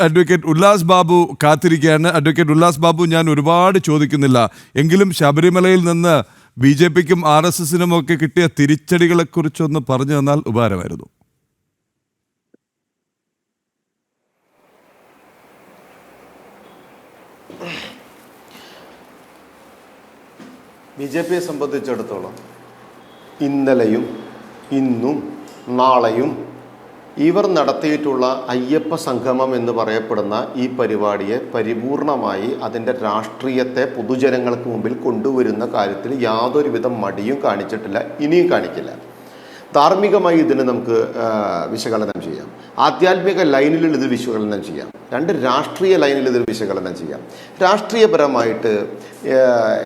Advocate Ullas Babu കാത്തിരിക്കുകയാണ്. Advocate Ullas Babu ഞാൻ ഒരുപാട് ചോദിക്കുന്നില്ല. എങ്കിലും ശബരിമലയിൽ നിന്ന് ബി ജെ പിക്കും ആർ എസ് എസിനും ഒക്കെ കിട്ടിയ തിരിച്ചടികളെക്കുറിച്ചൊന്ന് പറഞ്ഞു തന്നാൽ ഉപകാരമായിരുന്നു. ബി ജെ പിയെ സംബന്ധിച്ചിടത്തോളം ഇന്നലെയും ഇന്നും നാളെയും ഇവർ നടത്തിയിട്ടുള്ള അയ്യപ്പ സംഗമം എന്ന് പറയപ്പെടുന്ന ഈ പരിപാടിയെ പരിപൂർണമായി അതിന്റെ രാഷ്ട്രീയത്തെ പൊതുജനങ്ങൾക്ക് മുമ്പിൽ കൊണ്ടുവരുന്ന കാര്യത്തിൽ യാതൊരുവിധ മടിയും കാണിച്ചിട്ടില്ല ഇനിയും കാണിക്കില്ല. ധാർമ്മികമായി ഇതിന് നമുക്ക് വിശകലനം ചെയ്യാം. ആധ്യാത്മിക ലൈനിൽ ഇത് വിശകലനം ചെയ്യാം. രണ്ട് രാഷ്ട്രീയ ലൈനിൽ ഇത് വിശകലനം ചെയ്യാം. രാഷ്ട്രീയപരമായിട്ട്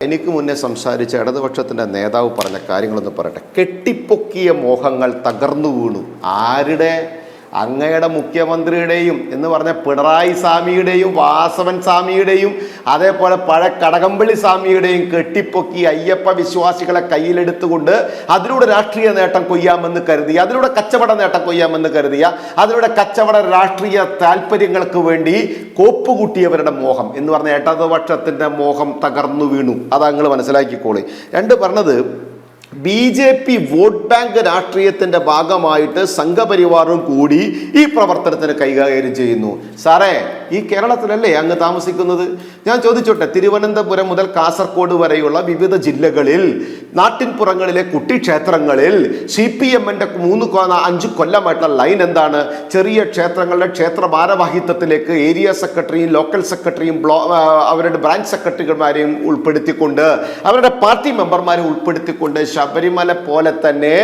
എനിക്ക് മുന്നേ സംസാരിച്ച ഇടതുപക്ഷത്തിന്റെ നേതാവ് പറഞ്ഞ കാര്യങ്ങളൊന്ന് പറയട്ടെ. കെട്ടിപ്പൊക്കിയ മോഹങ്ങൾ തകർന്നു വീണു. ആരുടെ അങ്ങയുടെ മുഖ്യമന്ത്രിയുടെയും എന്ന് പറഞ്ഞ പിണറായി സ്വാമിയുടെയും വാസവൻ സ്വാമിയുടെയും അതേപോലെ പഴ കടകംപള്ളി സ്വാമിയുടെയും കെട്ടിപ്പൊക്കി അയ്യപ്പ വിശ്വാസികളെ കയ്യിലെടുത്തുകൊണ്ട് അതിലൂടെ രാഷ്ട്രീയ നേട്ടം കൊയ്യാമെന്ന് കരുതിയ അതിലൂടെ കച്ചവട നേട്ടം കൊയ്യാമെന്ന് കരുതിയ അതിലൂടെ കച്ചവട രാഷ്ട്രീയ താല്പര്യങ്ങൾക്ക് വേണ്ടി കോപ്പുകൂട്ടിയവരുടെ മോഹം എന്ന് പറഞ്ഞ ഇടതുപക്ഷത്തിന്റെ മോഹം തകർന്നു വീണു. അത് നിങ്ങൾ മനസ്സിലാക്കിക്കോളി. രണ്ട് പറഞ്ഞത് B J P vote bank രാഷ്ട്രീയത്തിന്റെ ഭാഗമായിട്ട് സംഘപരിവാറും കൂടി ഈ പ്രവർത്തനത്തിന് കൈകാര്യം ചെയ്യുന്നു. സാറേ ഈ കേരളത്തിലല്ലേ അങ്ങ് താമസിക്കുന്നത്? ഞാൻ ചോദിച്ചോട്ടെ തിരുവനന്തപുരം മുതൽ കാസർഗോഡ് വരെയുള്ള വിവിധ ജില്ലകളിൽ നാട്ടിൻപുറങ്ങളിലെ കുട്ടിക്ഷേത്രങ്ങളിൽ സി പി എമ്മിന്റെ മൂന്ന് അഞ്ച് കൊല്ലമായിട്ടുള്ള ലൈൻ എന്താണ്? ചെറിയ ക്ഷേത്രങ്ങളുടെ ക്ഷേത്ര ഭാരവാഹിത്വത്തിലേക്ക് ഏരിയ സെക്രട്ടറിയും ലോക്കൽ സെക്രട്ടറിയും ബ്ലോ അവരുടെ ബ്രാഞ്ച് സെക്രട്ടറിമാരെയും ഉൾപ്പെടുത്തിക്കൊണ്ട് അവരുടെ പാർട്ടി മെമ്പർമാരെ ഉൾപ്പെടുത്തിക്കൊണ്ട് ശബരിമല പോലെ തന്നെ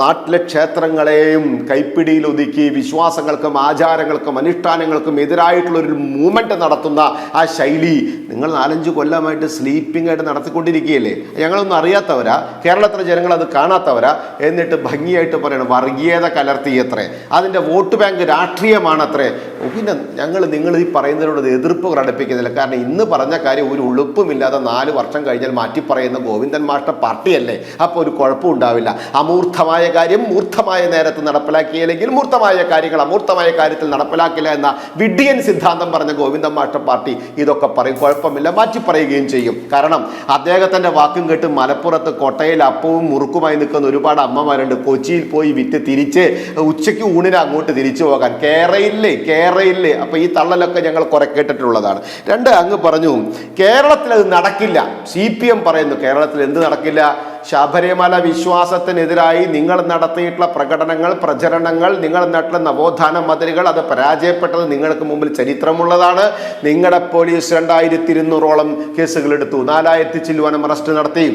നാട്ടിലെ ക്ഷേത്രങ്ങളെയും കൈപ്പിടിയിൽ ഒതുക്കി വിശ്വാസങ്ങൾക്കും ആചാരങ്ങൾക്കും അനുഷ്ഠാനങ്ങൾക്കും എതിരായിട്ടുള്ള ഒരു മൂവ്മെന്റ് നടത്തുന്ന ആ ശൈലി നിങ്ങൾ നാലഞ്ച് കൊല്ലമായിട്ട് സ്ലീപ്പിംഗ് ആയിട്ട് നടത്തിക്കൊണ്ടിരിക്കുകയല്ലേ? ഞങ്ങളൊന്നും അറിയാത്തവരാ. കേരളത്തിലെ ജനങ്ങൾ അത് കാണാത്തവരാ എന്നിട്ട് ഭംഗിയായിട്ട് പറയണം വർഗീയത കലർത്തിയത്രേ അതിന്റെ വോട്ട് ബാങ്ക് രാഷ്ട്രീയമാണത്രേ. പിന്നെ ഞങ്ങൾ നിങ്ങൾ ഈ പറയുന്നതിനോട് എതിർപ്പ് പ്രകടിപ്പിക്കുന്നില്ല. കാരണം ഇന്ന് പറഞ്ഞ കാര്യം ഒരു ഉളുപ്പുമില്ലാതെ നാല് വർഷം കഴിഞ്ഞാൽ മാറ്റി പറയുന്ന ഗോവിന്ദൻ മാഷ്ട പാർട്ടിയല്ലേ? അപ്പോൾ ഒരു കുഴപ്പം ഉണ്ടാവില്ല. അമൂർത്തമായ കാര്യം മൂർത്തമായ നേരത്ത് നടപ്പിലാക്കിയില്ലെങ്കിൽ മൂർത്തമായ കാര്യങ്ങൾ അമൂർത്തമായ കാര്യത്തിൽ നടപ്പിലാക്കില്ല എന്ന വിഡിയൻ സിദ്ധാന്തം പറഞ്ഞ ഗോവിന്ദൻ മാഷ്ട പാർട്ടി ഇതൊക്കെ പറയും. കുഴപ്പമില്ല മാറ്റി പറയുകയും ചെയ്യും. കാരണം അദ്ദേഹത്തിന്റെ വാക്കും കേട്ട് മലപ്പുറത്ത് കൊട്ടയിൽ അപ്പവും മുറുക്കുമായി നിൽക്കുന്ന ഒരുപാട് അമ്മമാരുണ്ട്. കൊച്ചിയിൽ പോയി വിറ്റ് തിരിച്ച് ഉച്ചയ്ക്ക് ഊണിന് അങ്ങോട്ട് തിരിച്ചു പോകാൻ. കേരയില്ലേ കേരയില്ലേ. അപ്പോൾ ഈ തള്ളലൊക്കെ ഞങ്ങൾ കുറെ കേട്ടിട്ടുള്ളതാണ്. രണ്ട് അങ്ങ് പറഞ്ഞു കേരളത്തിൽ അത് നടക്കില്ല. സി പി എം പറയുന്നു കേരളത്തിൽ എന്ത് നടക്കില്ല? ശബരിമല വിശ്വാസത്തിനെതിരായി നിങ്ങൾ നടത്തിയിട്ടുള്ള പ്രകടനങ്ങൾ പ്രചരണങ്ങൾ നിങ്ങൾ നട്ടുള്ള നവോത്ഥാന മതിലുകൾ അത് പരാജയപ്പെട്ടത് നിങ്ങൾക്ക് മുമ്പിൽ ചരിത്രമുള്ളതാണ്. നിങ്ങളുടെ പോലീസ് രണ്ടായിരത്തി ഇരുന്നൂറോളം കേസുകൾ എടുത്തു. നാലായിരത്തി ചില്ലുവാനം അറസ്റ്റ് നടത്തി.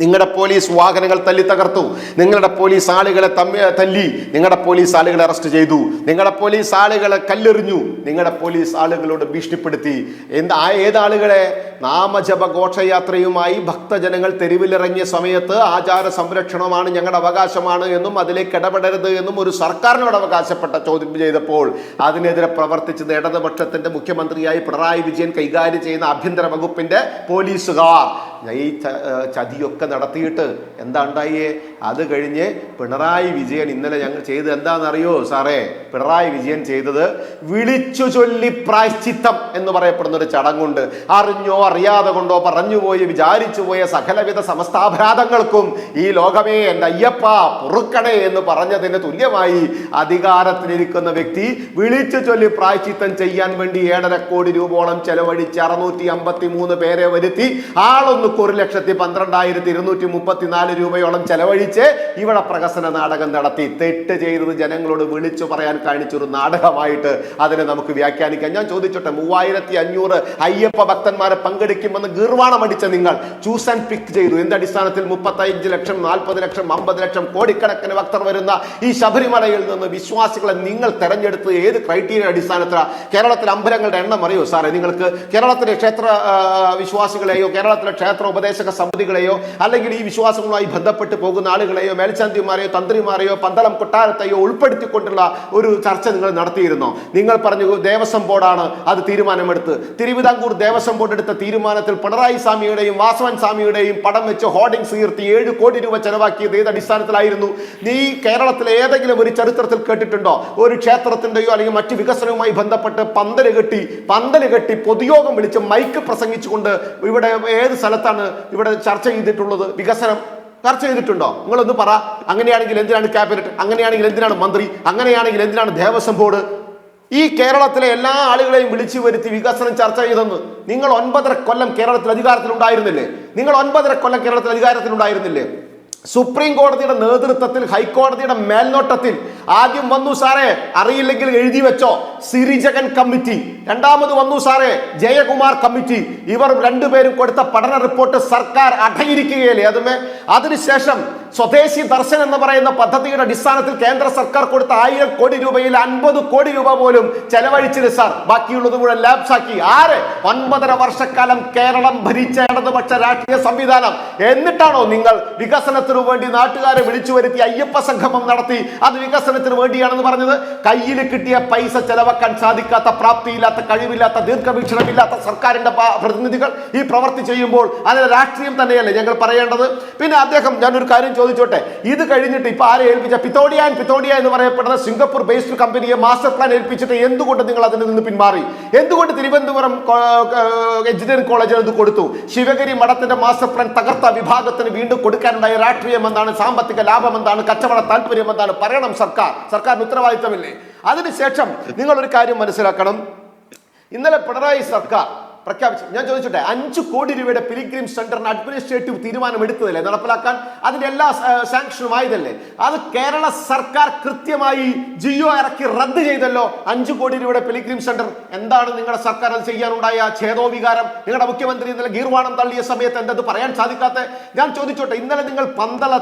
നിങ്ങളുടെ പോലീസ് വാഹനങ്ങൾ തല്ലി തകർത്തു. നിങ്ങളുടെ പോലീസ് ആളുകളെ തമ്മി തല്ലി. നിങ്ങളുടെ പോലീസ് ആളുകളെ അറസ്റ്റ് ചെയ്തു. നിങ്ങളുടെ പോലീസ് ആളുകളെ കല്ലെറിഞ്ഞു. നിങ്ങളുടെ പോലീസ് ആളുകളോട് ഭീഷണിപ്പെടുത്തി. എന്താ ഏതാളുകളെ നാമജപ ഘോഷയാത്രയുമായി ഭക്തജനങ്ങൾ തെരുവിലിറങ്ങിയ സമയത്ത് ആചാര സംരക്ഷണമാണ് ഞങ്ങളുടെ അവകാശമാണ് എന്നും അതിലേക്ക് ഇടപെടരുത് എന്നും ഒരു സർക്കാരിനോട് അവകാശപ്പെട്ട ചോദ്യം ചെയ്തപ്പോൾ അതിനെതിരെ പ്രവർത്തിച്ച് ഇടതുപക്ഷത്തിന്റെ മുഖ്യമന്ത്രിയായി പിണറായി വിജയൻ കൈകാര്യം ചെയ്യുന്ന ആഭ്യന്തര വകുപ്പിന്റെ പോലീസുകാർ ഈ ചതിയൊക്കെ നടത്തിയിട്ട് എന്താ ഉണ്ടായേ അത് കഴിഞ്ഞ് പിണറായി വിജയൻ ഇന്നലെ ഞങ്ങൾ ചെയ്തത് എന്താണെന്നറിയോ സാറേ? പിണറായി വിജയൻ ചെയ്തത് വിളിച്ചു ചൊല്ലി പ്രായശ്ചിത്തം എന്ന് പറയപ്പെടുന്ന ഒരു ചടങ്ങുണ്ട്. അറിഞ്ഞോ അറിയാതെ കൊണ്ടോ പറഞ്ഞുപോയി വിചാരിച്ചു പോയ സകലവിധ സമസ്താപരാധങ്ങൾക്കും ഈ ലോകമേ എന്റെ അയ്യപ്പ പൊറുക്കണേ എന്ന് പറഞ്ഞതിന് തുല്യമായി അധികാരത്തിലിരിക്കുന്ന വ്യക്തി വിളിച്ചു ചൊല്ലി പ്രായശ്ചിത്തം ചെയ്യാൻ വേണ്ടി ഏഴര കോടി രൂപോളം ചെലവഴിച്ച് അറുന്നൂറ്റി അമ്പത്തി മൂന്ന് പേരെ വരുത്തി ആളൊന്നുക്ക് ഒരു ലക്ഷത്തി പന്ത്രണ്ടായിരത്തി ഇരുന്നൂറ്റി മുപ്പത്തിനാല് രൂപയോളം ചെലവഴിച്ച് ഇവിടെ പ്രഹസന നാടകം നടത്തി. തെറ്റ് ചെയ്തത് ജനങ്ങളോട് വിളിച്ചു പറയാൻ കാണിച്ചൊരു നാടകമായിട്ട് അതിനെ നമുക്ക് വ്യാഖ്യാനിക്കാം. ഞാൻ ചോദിച്ചോട്ടെ മൂവായിരത്തി അഞ്ഞൂറ് അയ്യപ്പ ഭക്തന്മാരെ പങ്കെടുക്കുമെന്ന് ഗീർവാണം അടിച്ച നിങ്ങൾ ചൂസ് ആൻഡ് പിക്ക് ചെയ്തു. എന്തടിസ്ഥാനത്തിൽ മുപ്പത്തഞ്ച് ലക്ഷം നാൽപ്പത് ലക്ഷം അമ്പത് ലക്ഷം കോടിക്കണക്കിന് ഭക്തർ വരുന്ന ഈ ശബരിമലയിൽ നിന്ന് വിശ്വാസികളെ നിങ്ങൾ തെരഞ്ഞെടുത്ത് ഏത് ക്രൈറ്റീരിയ അടിസ്ഥാനത്തിലാണ് കേരളത്തിലെ അമ്പലങ്ങളുടെ എണ്ണം അറിയോ സാറേ? നിങ്ങൾക്ക് കേരളത്തിലെ ക്ഷേത്ര വിശ്വാസികളെയോ കേരളത്തിലെ ക്ഷേത്ര ക്ഷേത്ര ഉപദേശക സമിതികളെയോ അല്ലെങ്കിൽ ഈ വിശ്വാസങ്ങളുമായി ബന്ധപ്പെട്ട് പോകുന്ന ആളുകളെയോ മേൽശാന്തിമാരെയോ തന്ത്രിമാരെയോ പന്തളം കൊട്ടാരത്തെയോ ഉൾപ്പെടുത്തിക്കൊണ്ടുള്ള ഒരു ചർച്ച നിങ്ങൾ നടത്തിയിരുന്നോ? നിങ്ങൾ പറഞ്ഞു ദേവസ്വം ബോർഡാണ് അത് തീരുമാനമെടുത്ത്. തിരുവിതാംകൂർ ദേവസ്വം ബോർഡ് എടുത്ത തീരുമാനത്തിൽ പിണറായി സ്വാമിയുടെയും വാസവൻ സ്വാമിയുടെയും പടം വെച്ച് ഹോർഡിംഗ്സ് ഉയർത്തി ഏഴ് കോടി രൂപ ചെലവാക്കിയത് ഏത് അടിസ്ഥാനത്തിലായിരുന്നു? നീ കേരളത്തിലെ ഏതെങ്കിലും ഒരു ചരിത്രത്തിൽ കേട്ടിട്ടുണ്ടോ? ഒരു ക്ഷേത്രത്തിന്റെയോ അല്ലെങ്കിൽ മറ്റ് വികസനവുമായി ബന്ധപ്പെട്ട് പന്തൽ കെട്ടി പന്തൽ കെട്ടി പൊതുയോഗം വിളിച്ച് മൈക്ക് പ്രസംഗിച്ചുകൊണ്ട് ഇവിടെ ഏത് സ്ഥലത്താണ് ഇവിടെ ചർച്ച ചെയ്തിട്ടുള്ളത്. വികസനം ചർച്ച ചെയ്തിട്ടുണ്ടോ? നിങ്ങളൊന്ന് പറ. അങ്ങനെയാണെങ്കിൽ എന്തിനാണ് ക്യാബിനറ്റ് അങ്ങനെയാണെങ്കിൽ എന്തിനാണ് മന്ത്രി? അങ്ങനെയാണെങ്കിൽ എന്തിനാണ് ദേവസ്വം ബോർഡ്? ഈ കേരളത്തിലെ എല്ലാ ആളുകളെയും വിളിച്ചു വരുത്തി വികസനം ചർച്ച ചെയ്തെന്ന് നിങ്ങൾ ഒൻപതര കൊല്ലം കേരളത്തിൽ അധികാരത്തിൽ ഉണ്ടായിരുന്നില്ലേ നിങ്ങൾ ഒൻപതര കൊല്ലം കേരളത്തിൽ അധികാരത്തിൽ ഉണ്ടായിരുന്നില്ലേ സുപ്രീം കോടതിയുടെ നേതൃത്വത്തിൽ ഹൈക്കോടതിയുടെ മേൽനോട്ടത്തിൽ ആദ്യം വന്നു സാറേ അറിയില്ലെങ്കിൽ എഴുതി വെച്ചോ. സിരിജകൻ കമ്മിറ്റി. രണ്ടാമത് വന്നു സാറേ ജയകുമാർ കമ്മിറ്റി. ഇവർ രണ്ടുപേരും കൊടുത്ത പഠന റിപ്പോർട്ട് സർക്കാർ അടയിരിക്കുകയല്ലേ. അതുമേ അതിനുശേഷം സ്വദേശി ദർശൻ എന്ന് പറയുന്ന പദ്ധതിയുടെ അടിസ്ഥാനത്തിൽ കേന്ദ്ര സർക്കാർ കൊടുത്ത ആയിരം കോടി രൂപയിൽ അൻപത് കോടി രൂപ പോലും ചെലവഴിച്ചത് സാർ. ബാക്കിയുള്ളത് കൂടെ ലാബ്സാക്കി ആര്? ഒൻപതര വർഷക്കാലം കേരളം ഭരിച്ച ഇടതുപക്ഷ രാഷ്ട്രീയ സംവിധാനം. എന്നിട്ടാണോ നിങ്ങൾ വികസനത്തിനു വേണ്ടി നാട്ടുകാരെ വിളിച്ചു വരുത്തി അയ്യപ്പ സംഗമം നടത്തി? അത് വികസനത്തിന് വേണ്ടിയാണെന്ന് പറഞ്ഞത് കയ്യിൽ കിട്ടിയ പൈസ ചെലവാക്കാൻ സാധിക്കാത്ത പ്രാപ്തിയില്ലാത്ത കഴിവില്ലാത്ത ദീർഘവീക്ഷണമില്ലാത്ത സർക്കാരിന്റെ പ്രതിനിധികൾ ഈ പ്രവൃത്തി ചെയ്യുമ്പോൾ അതിന് രാഷ്ട്രീയം തന്നെയല്ലേ ഞങ്ങൾ പറയേണ്ടത്? പിന്നെ അദ്ദേഹം ഞാനൊരു കാര്യം ചോദിച്ചോട്ടെ? ഇത് കഴിഞ്ഞിട്ട് ഇപ്പൊ ആരെ ഏൽപ്പിച്ച? പിത്തോഡിയ പിത്തോഡിയ എന്ന് പറയപ്പെടുന്ന സിംഗപ്പൂർ ബേസ്ഡ് കമ്പനിയെ മാസ്റ്റർ പ്ലാൻ ഏൽപ്പിച്ചിട്ട് എന്തുകൊണ്ട് നിങ്ങൾ അതിൽ നിന്ന് പിന്മാറി? എന്തുകൊണ്ട് തിരുവനന്തപുരം എഞ്ചിനീയറിംഗ് കോളേജിന് അത് കൊടുത്തു? ശിവഗിരി മഠത്തിന്റെ മാസ്റ്റർ പ്ലാൻ തകർത്ത വിഭാഗത്തിന് വീണ്ടും കൊടുക്കാനുണ്ടായ രാഷ്ട്രീയം എന്താണ്? സാമ്പത്തിക ലാഭം എന്താണ്? കച്ചവട താല്പര്യം എന്താണ്? പറയണം സർക്കാർ. സർക്കാരിന് ഉത്തരവാദിത്തമില്ലേ അതിനുശേഷം നിങ്ങൾ ഒരു കാര്യം മനസ്സിലാക്കണം. ഇന്നലെ പിണറായി സർക്കാർ പ്രഖ്യാപിച്ചു. ഞാൻ ചോദിച്ചോട്ടെ അഞ്ചു കോടി രൂപയുടെ പിലിഗ്രിം സെന്ററിന് അഡ്മിനിസ്ട്രേറ്റീവ് തീരുമാനം എടുത്തതല്ലേ? നടപ്പിലാക്കാൻ അതിന്റെ എല്ലാ സാങ്ഷനും ആയതല്ലേ? അത് കേരള സർക്കാർ കൃത്യമായി ജിയോ ഇറക്കി റദ്ദ് ചെയ്തല്ലോ. അഞ്ചു കോടി രൂപയുടെ പിലിഗ്രിം സെന്റർ. എന്താണ് നിങ്ങളുടെ സർക്കാർ അത് ചെയ്യാനുണ്ടായ ഛേദോവികാരം? നിങ്ങളുടെ മുഖ്യമന്ത്രി ഇന്നലെ ഗീർവാണം തള്ളിയ സമയത്ത് എന്തത് പറയാൻ സാധിക്കാത്ത? ഞാൻ ചോദിച്ചോട്ടെ ഇന്നലെ നിങ്ങൾ പന്തള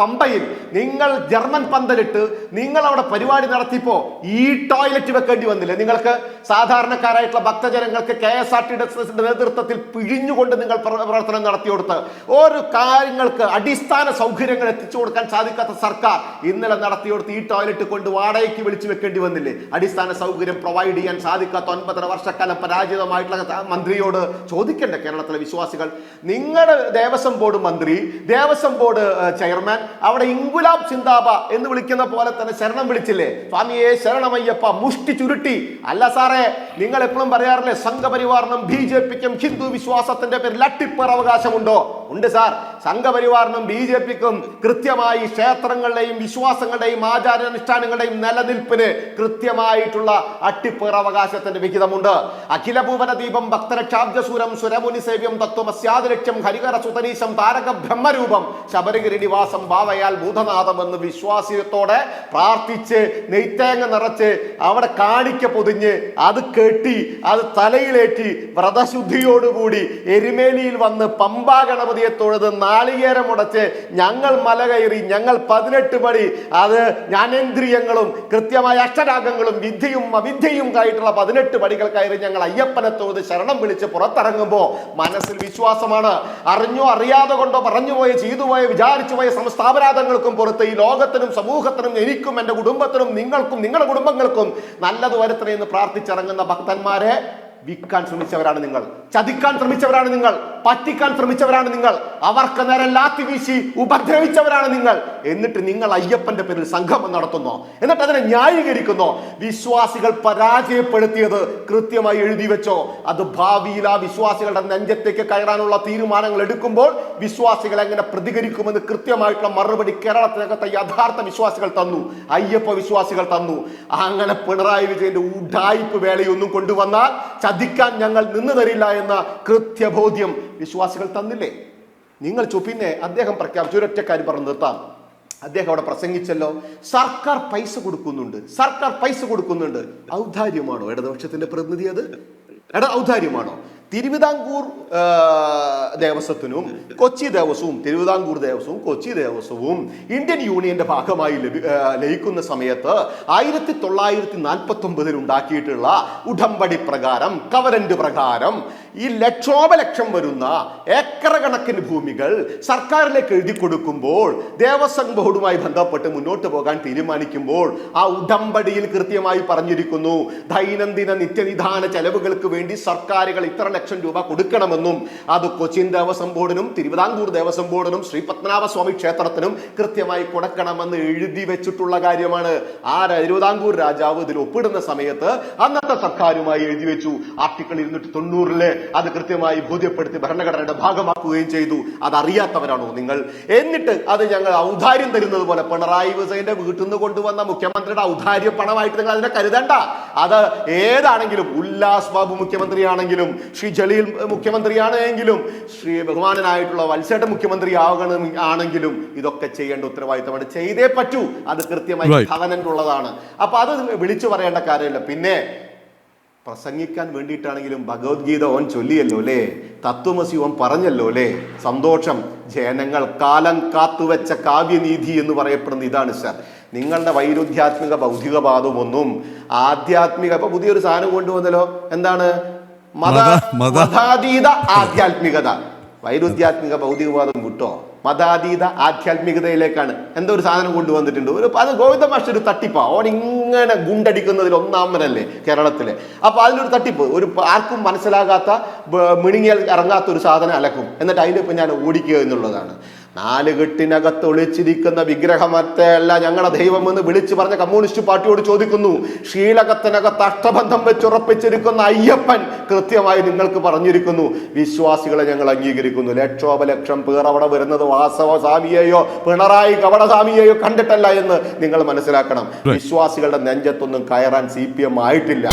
പമ്പയിൽ നിങ്ങൾ ജർമ്മൻ പന്തലിട്ട് നിങ്ങൾ അവിടെ പരിപാടി നടത്തിയപ്പോ ഈ ടോയ്ലറ്റ് വെക്കേണ്ടി വന്നില്ലേ? നിങ്ങൾക്ക് സാധാരണക്കാരായിട്ടുള്ള ഭക്തജനങ്ങൾക്ക് കെ എസ് ആർ ടിയുടെ നേതൃത്വത്തിൽ പിഴിഞ്ഞുകൊണ്ട് നിങ്ങൾ പ്രവർത്തനം നടത്തി നടത്തിയെടുത്ത് ഓരോ കാര്യങ്ങൾക്ക് അടിസ്ഥാന സൗകര്യങ്ങൾ എത്തിച്ചു കൊടുക്കാൻ സാധിക്കാത്ത സർക്കാർ ഇന്നലെ നടത്തി നടത്തിയെടുത്ത് ഈ ടോയ്ലറ്റ് കൊണ്ട് വാടകയ്ക്ക് വിളിച്ചു വെക്കേണ്ടി വന്നില്ലേ? അടിസ്ഥാന സൗകര്യം പ്രൊവൈഡ് ചെയ്യാൻ സാധിക്കാത്ത ഒൻപതര വർഷക്കാലം പരാജിതമായിട്ടുള്ള മന്ത്രിയോട് ചോദിക്കണ്ടേ കേരളത്തിലെ വിശ്വാസികൾ? നിങ്ങളുടെ ദേവസ്വം ബോർഡ് മന്ത്രി ദേവസ്വം ബോർഡ് ചെയർമാൻ അവിടെ ഇങ്കുലാബ് സിന്താബ എന്ന് വിളിക്കുന്ന പോലെ തന്നെ ശരണം വിളിച്ചില്ലേ? സ്വാമിയെ ശരണമയ്യപ്പ മുഷ്ടി ചുരുട്ടി. അല്ല സാറേ നിങ്ങൾ എപ്പോഴും പറയാറില്ലേ സംഘപരിവാറിനും ബി ജെ പിക്കും ഹിന്ദു വിശ്വാസത്തിന്റെ പേരിൽ അട്ടിപ്പേർ അവകാശമുണ്ടോ? ഉണ്ട് സാർ. സംഘപരിവാറിനും ബി ജെ പിക്കും കൃത്യമായി ക്ഷേത്രങ്ങളുടെയും വിശ്വാസങ്ങളുടെയും ആചാരാനുഷ്ഠാനങ്ങളുടെയും നിലനിൽപ്പിന് കൃത്യമായിട്ടുള്ള അട്ടിപ്പേർ അവകാശത്തിന്റെ വിഹിതമുണ്ട്. അഖില ഭൂപന ദീപം ഭക്തരക്ഷാബ്ജസൂരം സുരമുനി സേവ്യം തത്വമസ്യാദിലക്ഷ്യം ഹരികര സുതനീശം താരക ബ്രഹ്മരൂപം ശബരിഗിരി നിവാസം ഭാവയാൽ ഭൂതനാഥം എന്ന് വിശ്വാസ്യത്തോടെ പ്രാർത്ഥിച്ച് നെയ്ത്തേങ്ങ നിറച്ച് അവിടെ കാണിക്ക പൊതിഞ്ഞ് അത് കെട്ടി അത് തലയിലേറ്റി വ്രതശുദ്ധിയോടുകൂടി എരുമേലിയിൽ വന്ന് പമ്പാ ഗണപതിയെ തൊഴുത് നാളികേരം ഉടച്ച് ഞങ്ങൾ മല കയറി ഞങ്ങൾ പതിനെട്ട് പടി അത് ജ്ഞാനേന്ദ്രിയങ്ങളും കൃത്യമായ അക്ഷരാഗങ്ങളും വിദ്യയും അവിദ്യയും ആയിട്ടുള്ള പതിനെട്ട് പടികൾ കയറി ഞങ്ങൾ അയ്യപ്പനെ തൊഴുത് ശരണം വിളിച്ച് പുറത്തിറങ്ങുമ്പോൾ മനസ്സിൽ വിശ്വാസമാണ്. അറിഞ്ഞോ അറിയാതെ കൊണ്ടോ പറഞ്ഞുപോയ ചെയ്തുപോയ വിചാരിച്ചുപോയ പോയ സംസ്ഥാപനാഥങ്ങൾക്കും പുറത്ത് ഈ ലോകത്തിനും സമൂഹത്തിനും എനിക്കും എന്റെ കുടുംബത്തിനും നിങ്ങൾക്കും നിങ്ങളുടെ കുടുംബങ്ങൾക്കും നല്ലത് വരുത്തണേ എന്ന് പ്രാർത്ഥിച്ചിറങ്ങുന്ന ഭക്തന്മാരെ വിൽക്കാൻ ശ്രമിച്ചവരാണ് നിങ്ങൾ. ചതിക്കാൻ ശ്രമിച്ചവരാണ് നിങ്ങൾ. പറ്റിക്കാൻ ശ്രമിച്ചവരാണ് നിങ്ങൾ. അവർക്ക് നേരെ ലാത്തി വീശി ഉപദ്രവിച്ചവരാണ് നിങ്ങൾ. എന്നിട്ട് നിങ്ങൾ അയ്യപ്പന്റെ പേരിൽ സംഗമം നടത്തുന്നു. എന്നിട്ട് അതിനെ ന്യായീകരിക്കുന്നു. വിശ്വാസികൾ പരാജയപ്പെടുത്തിയത് കൃത്യമായി എഴുതി വെച്ചോ. അത് ഭാവിയിൽ ആ വിശ്വാസികളുടെ നെഞ്ചത്തേക്ക് കയറാനുള്ള തീരുമാനങ്ങൾ എടുക്കുമ്പോൾ വിശ്വാസികൾ എങ്ങനെ പ്രതികരിക്കുമെന്ന് കൃത്യമായിട്ടുള്ള മറുപടി കേരളത്തിനകത്തെ യഥാർത്ഥ വിശ്വാസികൾ തന്നു. അയ്യപ്പ വിശ്വാസികൾ തന്നു. അങ്ങനെ പിണറായി വിജയന്റെ ഉഡായിപ്പ് വേളയൊന്നും കൊണ്ടുവന്നാൽ ചതിക്കാൻ ഞങ്ങൾ നിന്നു തരില്ല എന്ന കൃത്യബോധ്യം വിശ്വാസികൾ തന്നില്ലേ? നിങ്ങൾ ചു പിന്നെ അദ്ദേഹം പ്രഖ്യാപിച്ചു ഒരൊറ്റ പറഞ്ഞു നിർത്താം. അദ്ദേഹം അവിടെ പ്രസംഗിച്ചല്ലോ സർക്കാർ പൈസ കൊടുക്കുന്നുണ്ട് സർക്കാർ പൈസ കൊടുക്കുന്നുണ്ട്. ഔദാര്യമാണോ ഇടതുപക്ഷത്തിന്റെ പ്രതിനിധി അത്? എടാ ഔദാര്യമാണോ? തിരുവിതാംകൂർ ദേവസ്വത്തിനും കൊച്ചി ദേവസ്വവും തിരുവിതാംകൂർ ദേവസ്വവും കൊച്ചി ദേവസ്വവും ഇന്ത്യൻ യൂണിയന്റെ ഭാഗമായി ലയിക്കുന്ന സമയത്ത് ആയിരത്തി തൊള്ളായിരത്തി നാൽപ്പത്തി ഒമ്പതിൽ ഉണ്ടാക്കിയിട്ടുള്ള ഉടമ്പടി പ്രകാരം കവരന്റ് പ്രകാരം ഈ ലക്ഷോപലക്ഷം വരുന്ന ഏക്കർ കണക്കിന് ഭൂമികൾ സർക്കാരിലേക്ക് എഴുതി കൊടുക്കുമ്പോൾ ദേവസ്വം ബോർഡുമായി ബന്ധപ്പെട്ട് മുന്നോട്ട് പോകാൻ തീരുമാനിക്കുമ്പോൾ ആ ഉടമ്പടിയിൽ കൃത്യമായി പറഞ്ഞിരിക്കുന്നു ദൈനംദിന നിത്യനിധാന ചെലവുകൾക്ക് വേണ്ടി സർക്കാരുകൾ ഇത്ര ലക്ഷം രൂപ കൊടുക്കണമെന്നും അത് കൊച്ചിൻ ദേവസ്വം ബോർഡിനും തിരുവിതാംകൂർ ദേവസ്വം ബോർഡിനും ശ്രീ പത്മനാഭസ്വാമി ക്ഷേത്രത്തിനും കൃത്യമായി കൊടുക്കണമെന്ന് എഴുതി വെച്ചിട്ടുള്ള കാര്യമാണ്. ആ തിരുവിതാംകൂർ രാജാവ് ഇതിൽ ഒപ്പിടുന്ന സമയത്ത് അന്നത്തെ സർക്കാരുമായി എഴുതി വെച്ചു. ആർട്ടിക്കിൾ ഇരുന്നൂറ്റി തൊണ്ണൂറിലെ അത് കൃത്യമായി ബോധ്യപ്പെടുത്തി ഭരണഘടനയുടെ ഭാഗമാക്കുകയും ചെയ്തു. അതറിയാത്തവരാണോ നിങ്ങൾ? എന്നിട്ട് അത് ഞങ്ങൾ ഔദാര്യം തരുന്നത് പോലെ പിണറായി വിജയന്റെ വീട്ടിൽ നിന്ന് കൊണ്ടുവന്ന മുഖ്യമന്ത്രിയുടെ ഔദാര്യ പണമായിട്ട് നിങ്ങൾ അതിനെ കരുതണ്ട. അത് ഏതാണെങ്കിലും ഉല്ലാസ് ബാബു മുഖ്യമന്ത്രിയാണെങ്കിലും ശ്രീ ജലീൽ മുഖ്യമന്ത്രിയാണെങ്കിലും ശ്രീ ബഹുമാനനായിട്ടുള്ള വത്സേട്ട മുഖ്യമന്ത്രി ആകണം ആണെങ്കിലും ഇതൊക്കെ ചെയ്യേണ്ട ഉത്തരവാദിത്തമാണ്. ചെയ്തേ പറ്റൂ. അത് കൃത്യമായി ഭവനുള്ളതാണ് അപ്പൊ അത് വിളിച്ചു പറയേണ്ട കാര്യമില്ല. പിന്നെ പ്രസംഗിക്കാൻ വേണ്ടിയിട്ടാണെങ്കിലും ഭഗവത്ഗീത ഓൻ ചൊല്ലിയല്ലോ അല്ലേ? തത്വമസി ഓൻ പറഞ്ഞല്ലോ അല്ലേ? സന്തോഷം. ജനങ്ങൾ കാലം കാത്തുവെച്ച കാവ്യനീതി എന്ന് പറയപ്പെടുന്ന ഇതാണ് സർ. നിങ്ങളുടെ വൈരുദ്ധ്യാത്മിക ഭൗതികവാദമൊന്നും ആധ്യാത്മിക ഇപ്പൊ പുതിയൊരു സാധനം കൊണ്ടുവന്നല്ലോ. എന്താണ്? മത- മതാതീത ആധ്യാത്മികത. വൈരുദ്ധ്യാത്മിക ഭൗതികവാദം വിട്ടോ? മതാതീത ആധ്യാത്മികതയിലേക്കാണ് എന്തോ ഒരു സാധനം കൊണ്ടുവന്നിട്ടുണ്ട്. ഒരു അത് ഗോവിന്ദ മാഷ് ഒരു തട്ടിപ്പാ. ഓൻ ഇങ്ങനെ ഗുണ്ടടിക്കുന്നതിൽ ഒന്നാമനല്ലേ കേരളത്തിലെ. അപ്പൊ അതിലൊരു തട്ടിപ്പ്. ഒരു ആർക്കും മനസ്സിലാകാത്ത മിണുങ്ങിയാൽ ഇറങ്ങാത്ത ഒരു സാധനം അലക്കും. എന്നിട്ട് അതിന്റെ ഇപ്പം ഞാൻ ഓടിക്കുക എന്നുള്ളതാണ്. നാല് കെട്ടിനകത്ത് ഒളിച്ചിരിക്കുന്ന വിഗ്രഹമത്തെ അല്ല ഞങ്ങളുടെ ദൈവം എന്ന് വിളിച്ചു പറഞ്ഞ കമ്മ്യൂണിസ്റ്റ് പാർട്ടിയോട് ചോദിക്കുന്നു. ഷീലകത്തിനകത്ത് അഷ്ടബന്ധം വെച്ചുറപ്പിച്ചിരിക്കുന്ന അയ്യപ്പൻ കൃത്യമായി നിങ്ങൾക്ക് പറഞ്ഞിരിക്കുന്നു. വിശ്വാസികളെ ഞങ്ങൾ അംഗീകരിക്കുന്നു. ലക്ഷോപലക്ഷം പേർ അവിടെ വരുന്നത് വാസവ സ്വാമിയെയോ പിണറായി കവടസ്വാമിയെയോ കണ്ടിട്ടല്ല എന്ന് നിങ്ങൾ മനസ്സിലാക്കണം. വിശ്വാസികളുടെ നെഞ്ചത്തൊന്നും കയറാൻ സി പി എം ആയിട്ടില്ല.